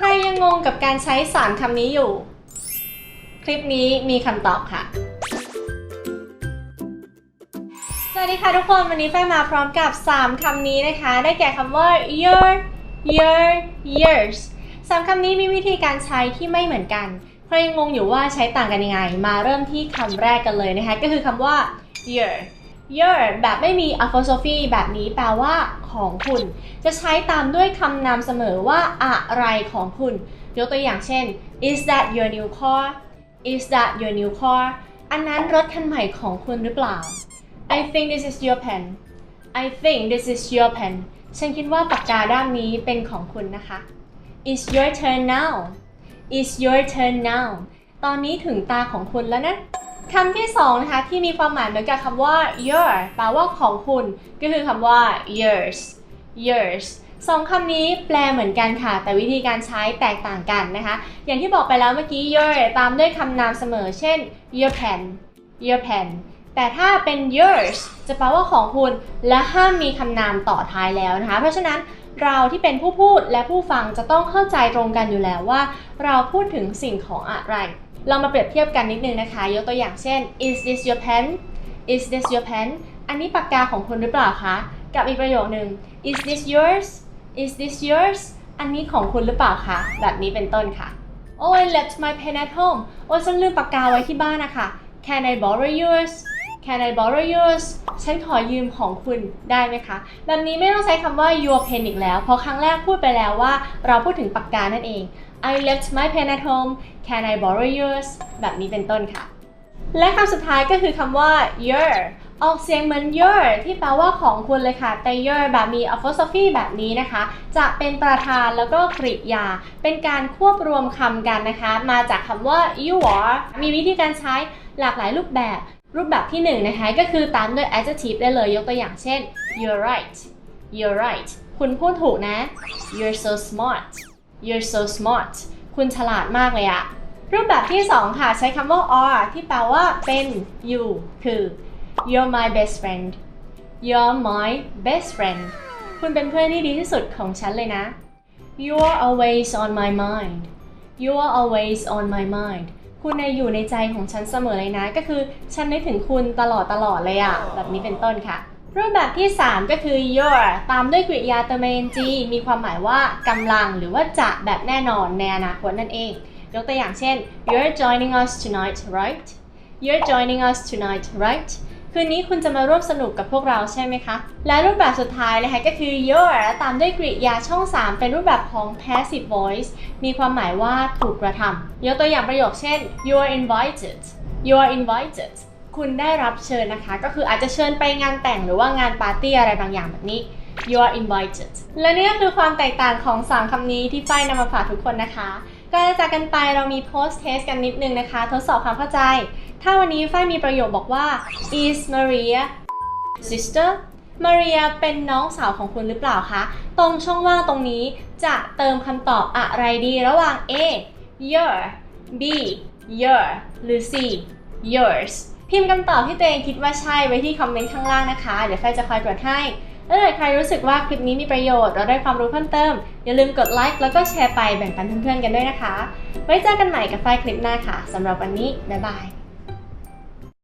ใครยังงงกับการใช้สามคำนี้อยู่ คลิปนี้มีคำตอบค่ะ สวัสดีค่ะทุกคนวันนี้แฟมาพร้อมกับ 3คำนี้นะคะ ได้แก่คำว่า your your years สามคำนี้มีวิธีการใช้ที่ไม่เหมือนกัน ใครยังงงอยู่ว่าใช้ต่างกันยังไง มาเริ่มที่คำแรกกันเลยนะคะ ก็คือคำว่า your your แบบไม่มี apostrophe แบบนี้แปลว่าของคุณ จะใช้ตามด้วยคำนามเสมอว่าอะไรของคุณ ยกตัวอย่างเช่น is that your new car is that your new car อันนั้นรถคันใหม่ของคุณหรือเปล่า I think this is your pen I think this is your pen ฉันคิดว่าปากกาด้ามนี้เป็นของคุณนะคะ It's your turn now It's your turn now ตอนนี้ถึงตาของคุณแล้วนะ คำที่สองนะคะที่มีความหมายเหมือนกับคำว่า your แปลว่าของคุณ ก็คือคำว่า yours yours สองคำนี้แปลเหมือนกันค่ะ แต่วิธีการใช้แตกต่างกันนะคะ อย่างที่บอกไปแล้วเมื่อกี้ your ตามด้วยคำนามเสมอ เช่น your pen your pen แต่ถ้าเป็น yours จะแปลว่าของคุณ และห้ามมีคำนามต่อท้ายแล้วนะคะ เพราะฉะนั้นเราที่เป็นผู้พูดและผู้ฟังจะต้องเข้าใจตรงกันอยู่แล้วว่า เราพูดถึงสิ่งของอะไร เรามาเปรียบเทียบกันนิดนึงนะคะ ยกตัวอย่างเช่น is this your pen is this your pen อันนี้ปากกาของคุณหรือเปล่าคะ กับอีกประโยคหนึ่ง is this yours is this yours อันนี้ของคุณหรือเปล่าคะ แบบนี้เป็นต้นค่ะ oh I left my pen at home โอ้ฉันลืมปากกาไว้ที่บ้านนะคะ can I borrow yours can I borrow yours ฉันขอยืมของคุณได้ไหมคะ แบบนี้ไม่ต้องใช้คำว่า your pen อีกแล้ว เพราะครั้งแรกพูดไปแล้วว่าเราพูดถึงปากกานั่นเอง I left my pen at home can I borrow yours แบบนี้เป็นต้นค่ะ และคำสุดท้ายก็คือคำว่า your ออกเสียงเหมือน your ที่แปลว่าของคุณเลยค่ะ แต่ your แบบมี apostrophe แบบนี้นะคะ จะเป็นประธานแล้วก็กริยา เป็นการควบรวมคำกันนะคะ มาจากคำว่า you are มีวิธีการใช้หลากหลายรูปแบบ รูปแบบที่หนึ่งนะคะก็คือตามด้วย adjective ได้เลยยกตัวอย่างเช่น you're right you're right คุณพูดถูกนะ you're so smart you're so smart คุณฉลาดมากเลยอะรูปแบบที่ 2 ค่ะใช้คำว่า are ที่แปลว่าเป็น you คือ you're my best friend you're my best friend คุณเป็นเพื่อนที่ดีที่สุดของฉันเลยนะ you're always on my mind you're always on my mind คุณน่ะอยู่ในใจของฉันเสมอเลยนะ ก็คือฉันนึกถึงคุณตลอดตลอดเลยอะแบบนี้เป็นต้นค่ะ รูปแบบที่ 3 ก็คือ your ตามด้วยกริยาเติม ing มีความหมายว่ากำลังหรือว่าจะแบบแน่นอนในอนาคตนั่นเอง ยกตัวอย่างเช่น you're joining us tonight right you're joining us tonight right คืนนี้คุณจะมาร่วมสนุกกับพวกเราใช่ไหมคะ และรูปแบบสุดท้ายนะคะก็คือ your ตามด้วยกริยาช่อง 3 เป็นรูปแบบของ passive voice มีความหมายว่าถูกกระทำยกตัวอย่างประโยคเช่น you're invited you're invited คุณได้รับเชิญนะคะ ก็คืออาจจะเชิญไปงานแต่งหรือว่างานปาร์ตี้อะไรบางอย่างแบบนี้ you are invited และนี่ก็คือความแตกต่างของ 3คำนี้ที่ฝ้ายนำมาฝากทุกคนนะคะก่อนจะจากกันไปเรามี post test กันนิดนึงนะคะ ทดสอบความเข้าใจ ถ้าวันนี้ฝ้ายมีประโยคบอกว่า is Maria sister Maria เป็นน้องสาวของคุณหรือเปล่าคะ ตรงช่องว่างตรงนี้จะเติมคำตอบอะไรดีระหว่าง A your B your หรือ C yours พิมพ์คำตอบที่ตัวเองคิดว่าใช่ไว้ที่คอมเมนต์ข้างล่างนะคะ เดี๋ยวฝ้ายจะคอยตรวจให้ถ้าเกิดใครรู้สึกว่าคลิปนี้มีประโยชน์เราได้ความรู้เพิ่มเติม อย่าลืมกดไลค์แล้วก็แชร์ไปแบ่งปันเพื่อนๆกันด้วยนะคะ ไว้เจอกันใหม่กับฝ้ายคลิปหน้าค่ะสำหรับวันนี้ บ๊ายบาย